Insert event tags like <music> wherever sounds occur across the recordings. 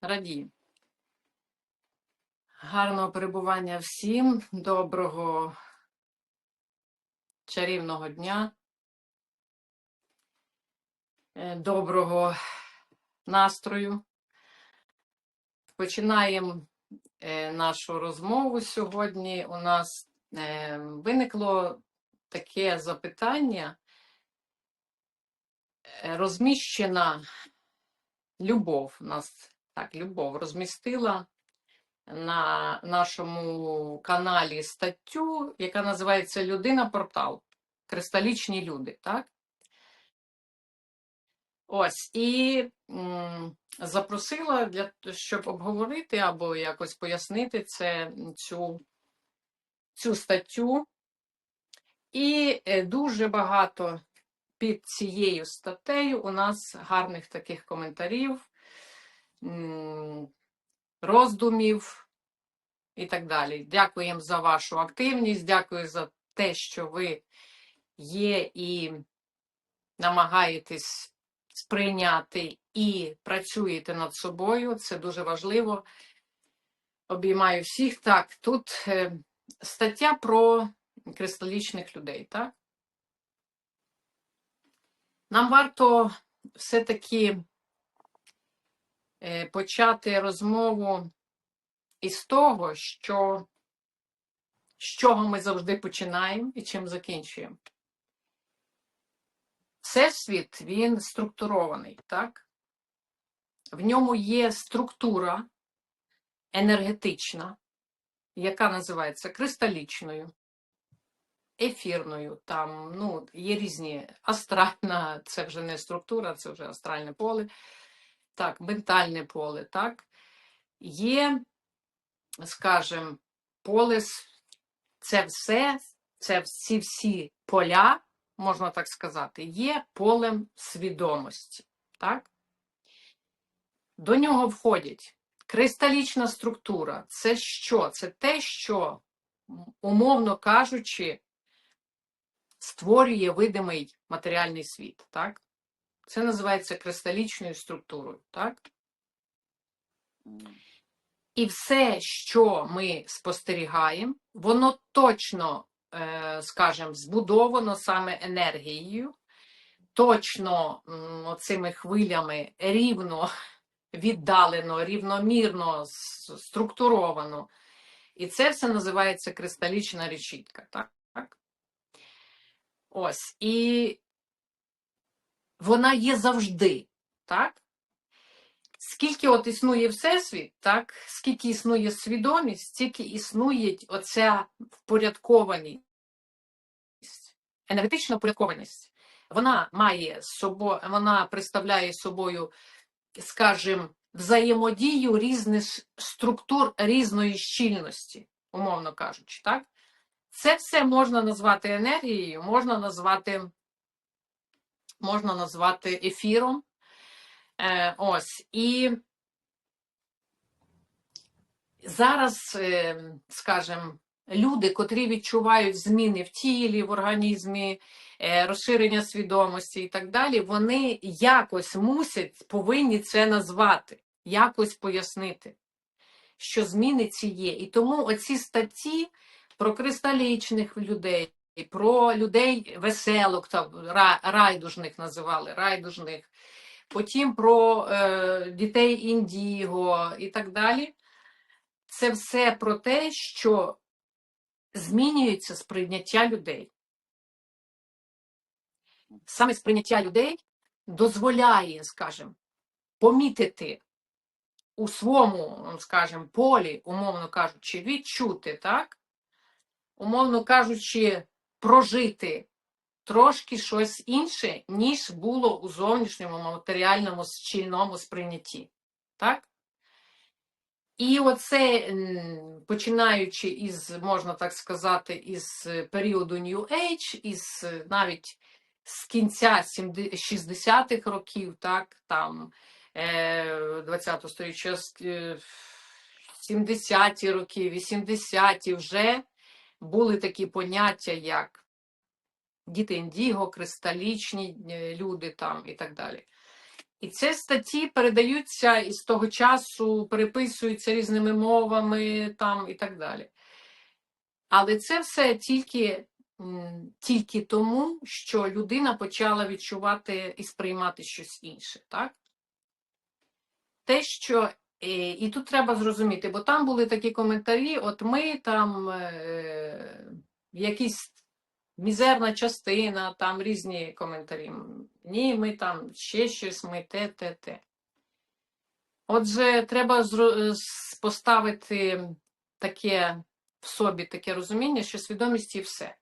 радію. Гарного перебування всім, доброго чарівного дня, е, доброго настрою. Починаємо е, нашу розмову сьогодні. У нас е, виникло таке запитання. Розміщена любов, у нас так, любов розмістила на нашому каналі статтю, яка називається Людина портал. Кристалічні люди, так? Ось, і м, запросила, для, щоб обговорити або якось пояснити це, цю, цю статтю. І е, дуже багато під цією статтею у нас гарних таких коментарів, роздумів і так далі. Дякуємо за вашу активність, дякую за те, що ви є і намагаєтесь сприйняти і працюєте над собою. Це дуже важливо. Обіймаю всіх. Так, тут е, стаття про кристалічних людей, так? Нам варто все-таки почати розмову із того, що з чого ми завжди починаємо і чим закінчуємо. Всесвіт, він структурований, так? В ньому є структура енергетична, яка називається кристалічною, ефірною. Там ну, є різні астральна, це вже не структура, це вже астральне поле, так, ментальне поле, так. Є, скажімо, поле, це все, це ці всі поля, можна так сказати, є полем свідомості. Так? До нього входять кристалічна структура. Це що? Це те, що, умовно кажучи, створює видимий матеріальний світ. Так? Це називається кристалічною структурою. Так? І все, що ми спостерігаємо, воно точно, е, скажімо, збудовано саме енергією, точно м, оцими хвилями рівно <laughs> віддалено, рівномірно структуровано. І це все називається кристалічна решітка. Так? Ось. І вона є завжди. Так? Скільки от існує Всесвіт, так, скільки існує свідомість, стільки існує оця впорядкованість, енергетична впорядкованість. Вона має собо, вона представляє собою, скажімо, взаємодію різних структур різної щільності, умовно кажучи. Так? Це все можна назвати енергією, можна назвати, можна назвати ефіром. Е, ось. І зараз, е, скажімо, люди, котрі відчувають зміни в тілі, в організмі, е, розширення свідомості і так далі, вони якось мусять, повинні це назвати, якось пояснити, що зміни ці є. І тому оці статті про кристалічних людей, про людей веселок, там, райдужних називали, райдужних потім про е, дітей індіго і так далі. Це все про те, що змінюється сприйняття людей. Саме сприйняття людей дозволяє, скажімо, помітити у своєму, скажімо, полі, умовно кажучи, відчути, так? Умовно кажучи, прожити трошки щось інше, ніж було у зовнішньому матеріальному щільному сприйнятті. Так? І оце, починаючи із, можна так сказати, із періоду New Age, із е, навіть з кінця 60-х років, так, там, е, 20-го сторіччя, е, 70-ті роки, 80-ті вже були такі поняття, як діти індіго, кристалічні е, люди там і так далі. І ці статті передаються і з того часу переписуються різними мовами там і так далі. Але це все тільки, тільки тому, що людина почала відчувати і сприймати щось інше. Так? Те, що і тут треба зрозуміти, бо там були такі коментарі: от ми там е, якісь мізерна частина, там різні коментарі. Ні, ми там ще щось, ми те, те, те. Отже, треба зро- поставити таке в собі таке розуміння, що свідомість і все.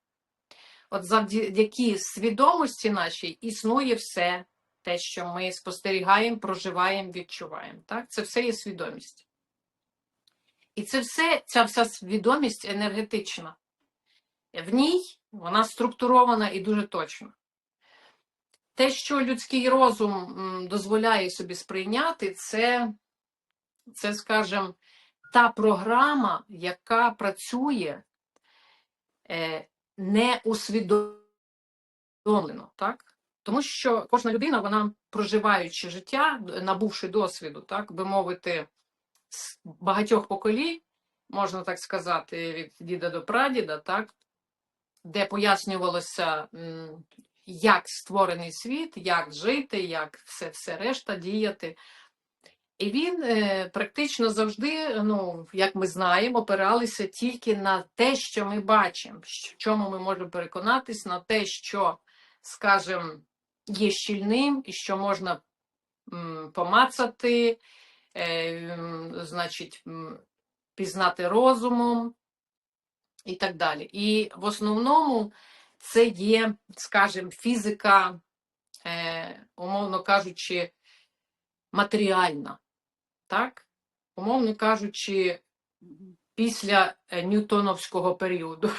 От завдяки свідомості нашій існує все те, що ми спостерігаємо, проживаємо, відчуваємо. Так? Це все є свідомість. І це все, ця вся свідомість енергетична. В ній вона структурована і дуже точна. Те, що людський розум дозволяє собі сприйняти, це, це скажімо, та програма, яка працює е, не усвідомлено, так? Тому що кожна людина, вона проживаючи життя, набувши досвіду, так би мовити, з багатьох поколінь, можна так сказати, від діда до прадіда, так, де пояснювалося, як створений світ, як жити, як все, все решта діяти. І він е, практично завжди, ну, як ми знаємо, опиралися тільки на те, що ми бачимо, в чому ми можемо переконатись, на те, що, скажімо, є щільним і що можна помацати, е, значить, пізнати розумом і так далі. І в основному це є, скажімо, фізика, е, умовно кажучи, матеріальна. Так? Умовно кажучи, після е, Ньютоновського періоду.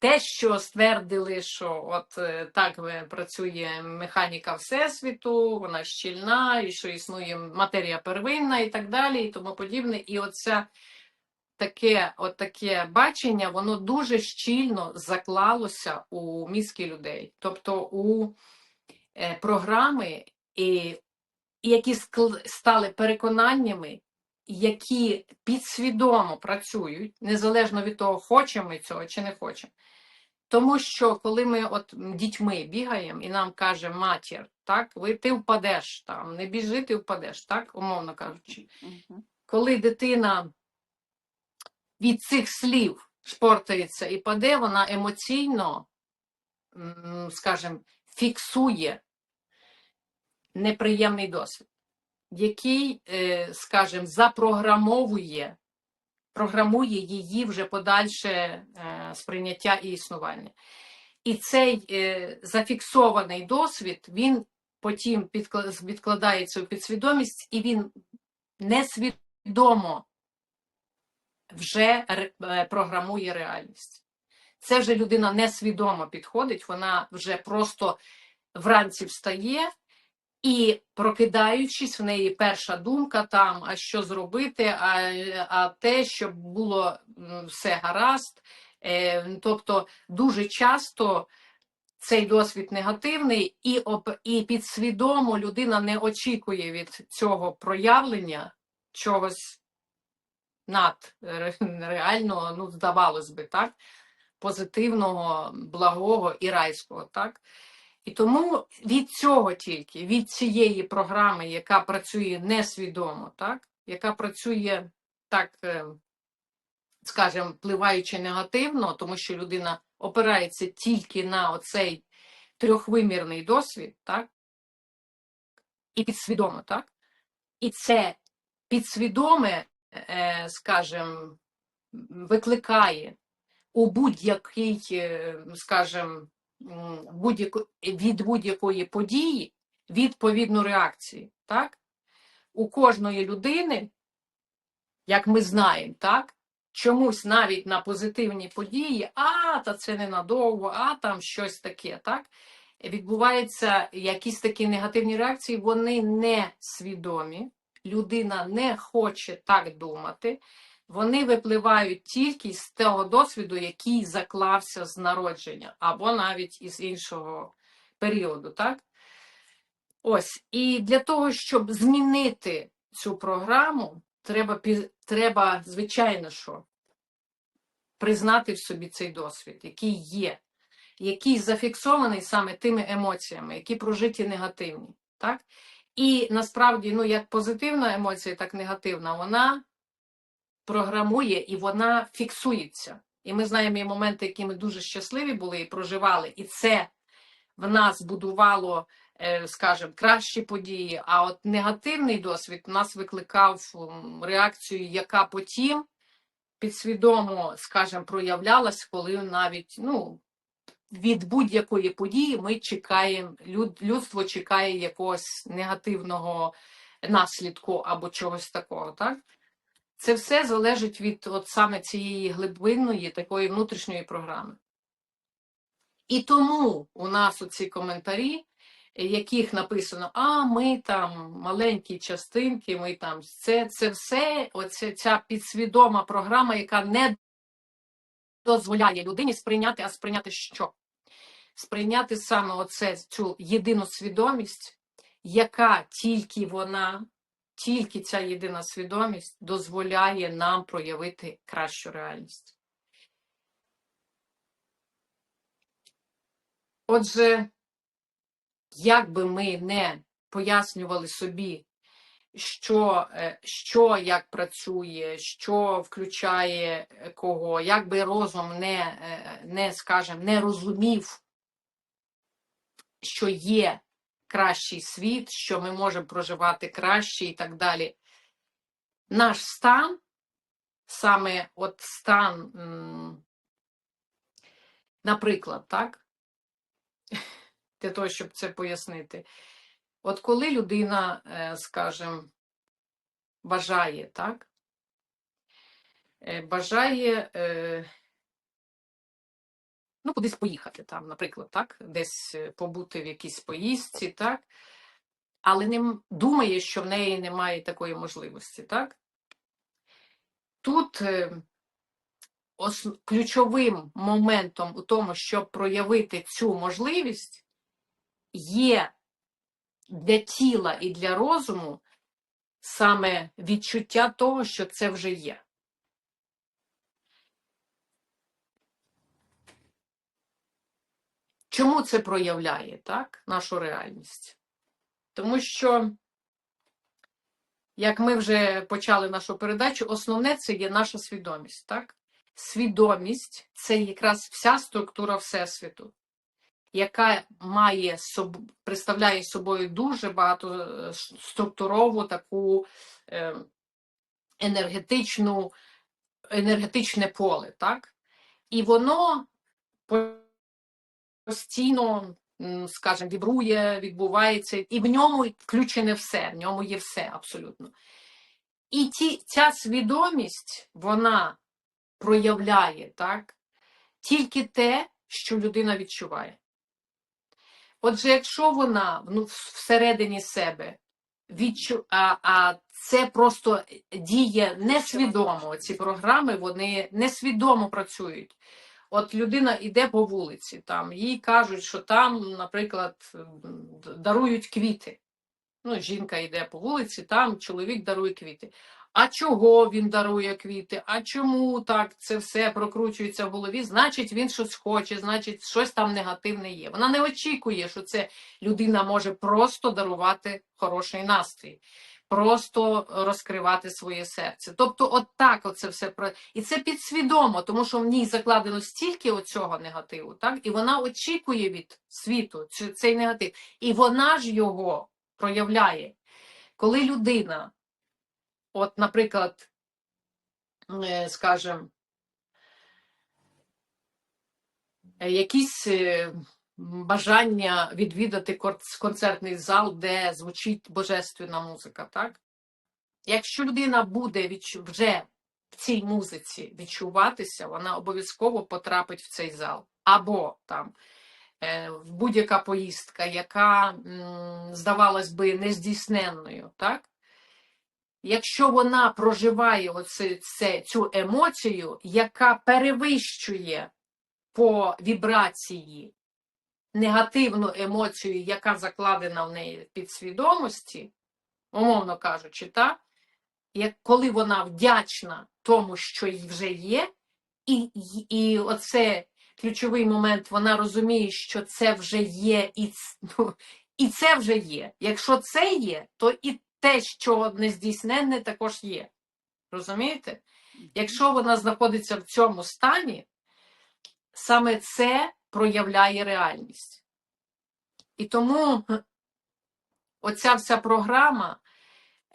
Те, що ствердили, що от е, так працює механіка Всесвіту, вона щільна, і що існує матерія первинна і так далі, і тому подібне. І оце таке, от таке бачення, воно дуже щільно заклалося у мізки людей. Тобто у е, програми, і, які стали переконаннями, які підсвідомо працюють, незалежно від того, хочемо ми цього чи не хочемо. Тому що коли ми от дітьми бігаємо і нам каже матір, так, ви ти впадеш там, не біжи, ти впадеш, так, умовно кажучи. Коли дитина від цих слів шпортається і паде, вона емоційно, скажімо, фіксує неприємний досвід, який, е, скажімо, запрограмовує, програмує її вже подальше е, сприйняття і існування. І цей е, зафіксований досвід, він потім відкладається у підсвідомість, і він несвідомо вже програмує реальність. Це вже людина несвідомо підходить, вона вже просто вранці встає, і прокидаючись, в неї перша думка там, а що зробити, а, а те, щоб було все гаразд. Е, Тобто дуже часто цей досвід негативний, і, об- і підсвідомо людина не очікує від цього проявлення чогось над реального, ну, здавалось би, так, позитивного, благого і райського, так. І тому від цього тільки, від цієї програми, яка працює несвідомо, так, яка працює так, е, скажімо, впливаючи негативно, тому що людина опирається тільки на оцей трьохвимірний досвід, так, і підсвідомо, так? І це підсвідоме, е, скажімо, викликає у будь-який, е, скажімо, від будь-якої події відповідну реакцію. Так? У кожної людини, як ми знаємо, так? чомусь навіть на позитивні події, а, та це ненадовго, а там щось таке, так? Відбуваються якісь такі негативні реакції, вони не свідомі, людина не хоче так думати, вони випливають тільки з того досвіду, який заклався з народження, або навіть із іншого періоду, так? Ось, і для того, щоб змінити цю програму, треба, треба звичайно, що признати в собі цей досвід, який є, який зафіксований саме тими емоціями, які прожиті негативні. Так? І насправді, ну, як позитивна емоція, так негативна, вона програмує і вона фіксується. І ми знаємо є моменти, які ми дуже щасливі були і проживали, і це в нас будувало, е, скажімо, кращі події. А от негативний досвід в нас викликав реакцію, яка потім підсвідомо, скажімо, проявлялась, коли навіть ну, від будь-якої події ми чекаємо, люд, людство чекає якогось негативного наслідку або чогось такого. Так? Це все залежить від от саме цієї глибинної такої внутрішньої програми. І тому у нас оці коментарі, яких написано, а ми там маленькі частинки, ми там це, це все, оце ця підсвідома програма, яка не дозволяє людині сприйняти, а сприйняти що? Сприйняти саме оце, цю єдину свідомість, яка тільки вона, тільки ця єдина свідомість дозволяє нам проявити кращу реальність. Отже, як би ми не пояснювали собі, що, е, що як працює, що включає е, кого, як би розум не, е, не скажем, не розумів, що є кращий світ, що ми можемо проживати краще і так далі. Наш стан, саме от стан, наприклад, так, <laughs> для того, щоб це пояснити. От коли людина, е, скажімо, бажає, так? Е, Бажає е, ну, кудись поїхати, там, наприклад, так? Десь е, побути в якійсь поїздці, так? Але не думає, що в неї немає такої можливості, так? Тут е, ключовим моментом у тому, щоб проявити цю можливість, є для тіла і для розуму саме відчуття того, що це вже є. Чому це проявляє так, нашу реальність? Тому що, як ми вже почали нашу передачу, основне це є наша свідомість. Так? Свідомість це якраз вся структура Всесвіту, яка має представляє собою дуже багато е, структурову таку е, енергетичну, енергетичне поле. Так? І воно постійно, скажімо, вібрує, відбувається, і в ньому включене все, в ньому є все абсолютно. І ті, ця свідомість, вона проявляє так, тільки те, що людина відчуває. Отже, якщо вона ну, всередині себе відчу... а, а це просто діє несвідомо, ці програми, вони несвідомо працюють. От людина йде по вулиці, там, їй кажуть, що там, наприклад, дарують квіти. Ну, жінка йде по вулиці, там чоловік дарує квіти. А чого він дарує квіти? А чому так це все прокручується в голові? Значить, він щось хоче, значить, щось там негативне є. Вона не очікує, що це людина може просто дарувати хороший настрій, просто розкривати своє серце. Тобто, от так оце все про і це підсвідомо, тому що в ній закладено стільки оцього негативу, так і вона очікує від світу цей негатив, і вона ж його проявляє. Коли людина, от, наприклад, е, скажем, е, якісь е, бажання відвідати концертний зал, де звучить божественна музика, так? Якщо людина буде вже в цій музиці відчуватися, вона обов'язково потрапить в цей зал. Або там е, будь-яка поїздка, яка, м, здавалось би, нездійсненною, так? Якщо вона проживає оце, це, цю емоцію, яка перевищує по вібрації негативну емоцію, яка закладена в неї підсвідомості, умовно кажучи, так? як коли вона вдячна тому, що й вже є, і, і, і оце ключовий момент, вона розуміє, що це вже є, і, ну, і це вже є. Якщо це є, то і те, що не здійсненне, також є. Розумієте? Якщо вона знаходиться в цьому стані, саме це проявляє реальність. І тому оця вся програма,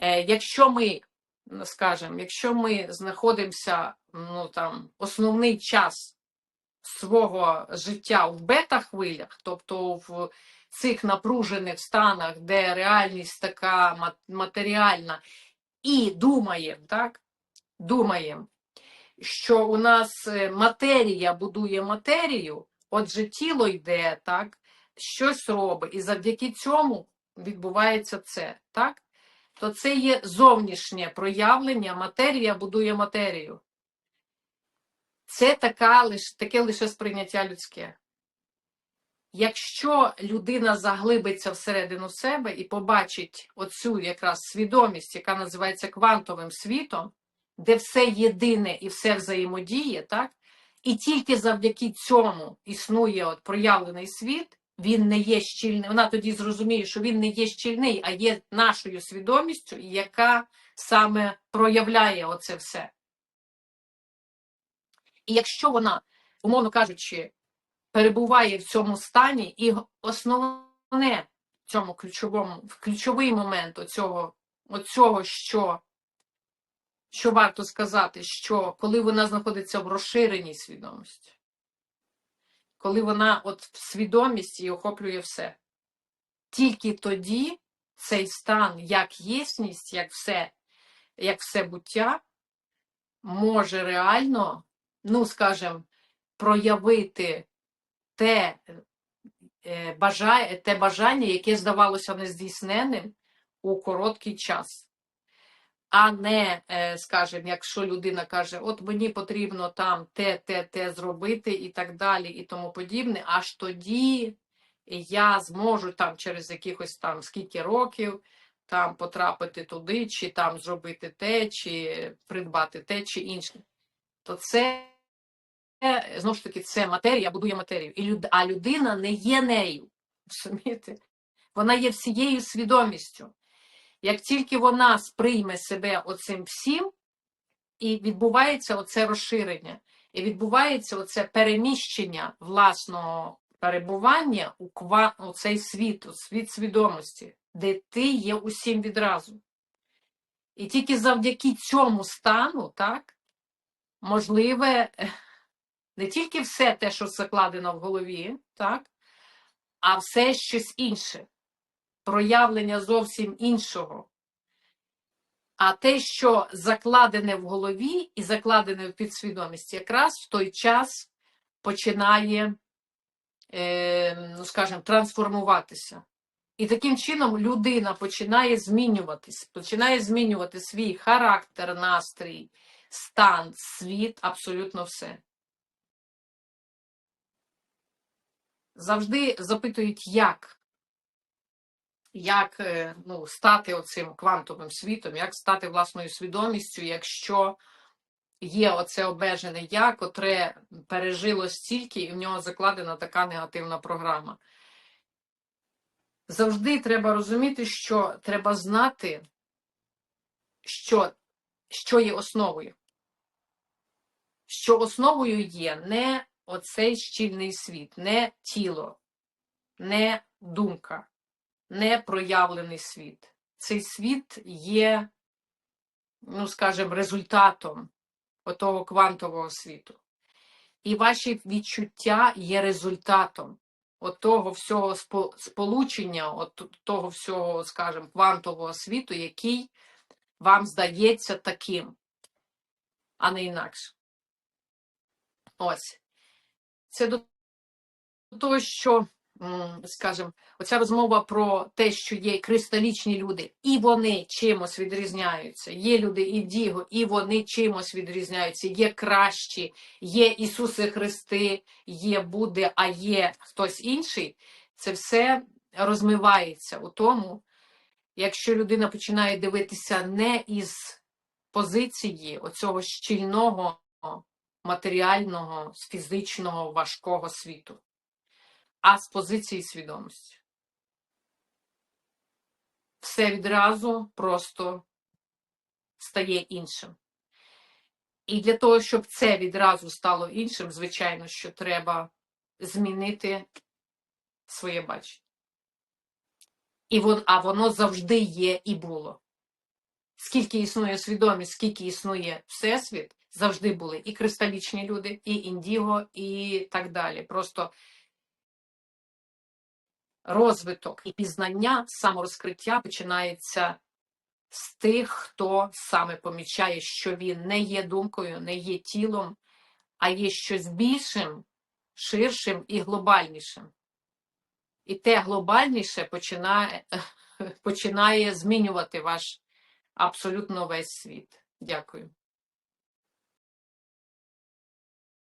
е, якщо ми, ну, скажімо, якщо ми знаходимося ну, там, основний час свого життя в бета-хвилях, тобто в цих напружених станах, де реальність така матеріальна, і думаємо, так? Думаємо, що у нас е, матерія будує матерію, отже, тіло йде, так, щось робить, і завдяки цьому відбувається це, так? То це є зовнішнє проявлення, матерія будує матерію. Це така, таке лише сприйняття людське. Якщо людина заглибиться всередину себе і побачить оцю якраз свідомість, яка називається квантовим світом, де все єдине і все взаємодіє, так? І тільки завдяки цьому існує от проявлений світ, він не є щільний. Вона тоді зрозуміє, що він не є щільний, а є нашою свідомістю, яка саме проявляє оце все. І якщо вона, умовно кажучи, перебуває в цьому стані, і основне в цьому ключовому, в ключовий момент оцього, оцього що, що варто сказати, що коли вона знаходиться в розширеній свідомості, коли вона от в свідомості і охоплює все, тільки тоді цей стан, як єсність, як все, як все буття, може реально, ну скажімо, проявити те, е, бажає, те бажання, яке здавалося нездійсненним у короткий час. А не, е, скажімо, якщо людина каже, от мені потрібно там те, те, те зробити і так далі, і тому подібне, аж тоді я зможу там через якихось там скільки років там потрапити туди, чи там зробити те, чи придбати те, чи інше. То це це, знову ж таки, це матерія будує матерію. І люд... А людина не є нею. Розумієте? Вона є всією свідомістю. Як тільки вона сприйме себе оцим всім, і відбувається оце розширення, і відбувається оце переміщення власного перебування у, ква... цей світ, у світ свідомості, де ти є усім відразу. І тільки завдяки цьому стану, так, можливе <laughs> не тільки все те, що закладено в голові, так, а все щось інше, проявлення зовсім іншого. А те, що закладене в голові і закладене в підсвідомості, якраз в той час починає, е, ну скажімо, трансформуватися. І таким чином людина починає змінюватись, починає змінювати свій характер, настрій, стан, світ, абсолютно все. завжди запитують, як, як е, ну, стати оцим квантовим світом, як стати власною свідомістю, якщо є оце обмежене я, котре пережило стільки, і в нього закладена така негативна програма. Завжди треба розуміти, що треба знати, що, що є основою. Що основою є не оцей щільний світ, не тіло, не думка, не проявлений світ. Цей світ є, ну, скажімо, результатом отого квантового світу. І ваші відчуття є результатом отого всього сполучення, от того всього, скажімо, квантового світу, який вам здається таким, а не інакше. Ось. Це до того, що скажімо, оця розмова про те, що є кристалічні люди, і вони чимось відрізняються. Є люди індіго, і вони чимось відрізняються. Є кращі, є Ісуси Христи, є Будди, а є хтось інший. Це все розмивається у тому, якщо людина починає дивитися не із позиції оцього щільного матеріального, фізичного, важкого світу, а з позиції свідомості. Все відразу просто стає іншим. І для того, щоб це відразу стало іншим, звичайно, що треба змінити своє бачення. І вон, а воно завжди є і було. Скільки існує свідомість, скільки існує Всесвіт, завжди були і кристалічні люди, і індіго, і так далі. Просто розвиток і пізнання, саморозкриття починається з тих, хто саме помічає, що він не є думкою, не є тілом, а є щось більшим, ширшим і глобальнішим. І те глобальніше починає, <laughs> починає змінювати ваш абсолютно весь світ. Дякую.